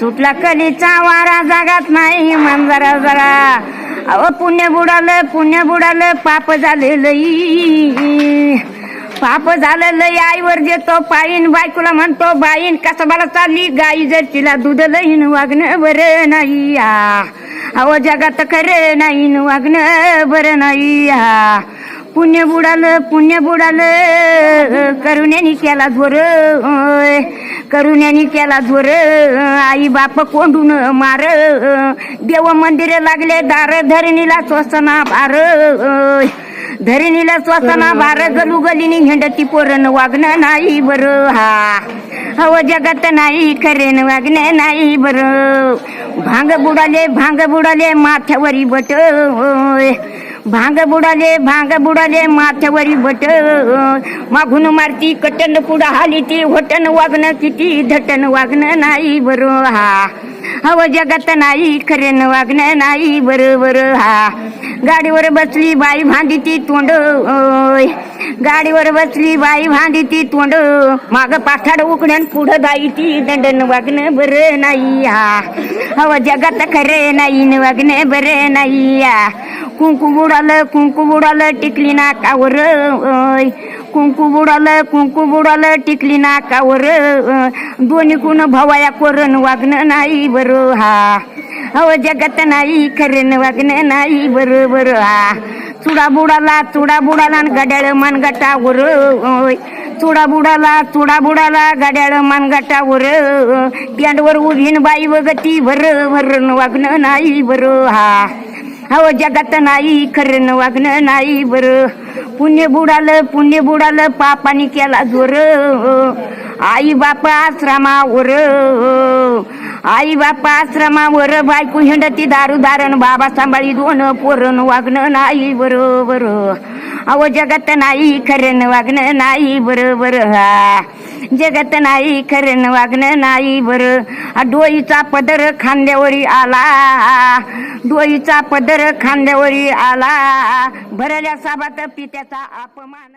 सुटला कलीचा वारा जागात नाही मन जरा जरा. अहो पुण्य बुडालं पुण्य बुडालं पाप झालं लई पाप झालं लई आईवर देतो पायीन बायकोला म्हणतो बाईन कसबाला चालली गाई जर तिला दूध लईन वागणं बरं नाही या अहो जगात खरं नाही वागणं बरं नाही या पुण्य बुडालं पुण्य बुडालं करुण्यानी केला झोर करुण्यानी केला झोर आई बाप कोंडून मार देव मंदिर लागले दार धरणीला स्वसना भार धरणीला स्वसना भार गलू गलीनी हिंडती पोरण वागणं नाही बर हा. हव जगात नाही खरेन वागणं नाही बर. भांग बुडाले भांग बुडाले माथ्यावरी बट भांग बुडाले भांग बुडाले माथ्यावरी बट मागून मारती कटन पुढं हाली ती होटन वागणं किती धटन वागणं नाही बरो हा. हव जगात नाही खरेन वागणं नाही बरोबर हा. गाडीवर बसली बाई भांडी ती तोंड गाडीवर बसली बाई भांडी ती तोंड माग पाठाड उकड्यान पुढं दाई ती दंडन वागणं बरं नाही हा. हव जगात खरे नाही न वागणं बरं नाही या कुंकू बुडालं कुंकू बुडालं टिकली नाकावर कुंकू बुडालं कुंकू बुडालं टिकली नाकावर दोन्ही कुण भवाया कोरण वागणं नाही बरं हा अहो जगत नाही खरं वागणं नाही बरं बरं हा. चुडा बुडाला चुडा बुडाला आणि गड्याळ मानगटावर चुडा बुडाला चुडा बुडाला गड्याळ मानगटावर पेंडवर उभीन बाई वगती भर भरण वागणं नाही बरं हा. हो जगात नाही खरं वागणं नाही बरं. पुण्य बुडालं पुण्य बुडालं पापाने केला जोर. आई बापा आश्रमावर आई बापा आश्रमावर बायको हिंडती दारू दारण बाबा सांभाळी दोन पोरण वागणं नाही बरोबर. अहो जगत नाही खरं वागणं नाही बरोबर हा. जगात नाही खरं वागणं नाही बरं. डोईचा पदर खांद्यावरी आला. डोईचा पदर खांद्यावरी आला. भरल्या साबात पित्याचा अपमान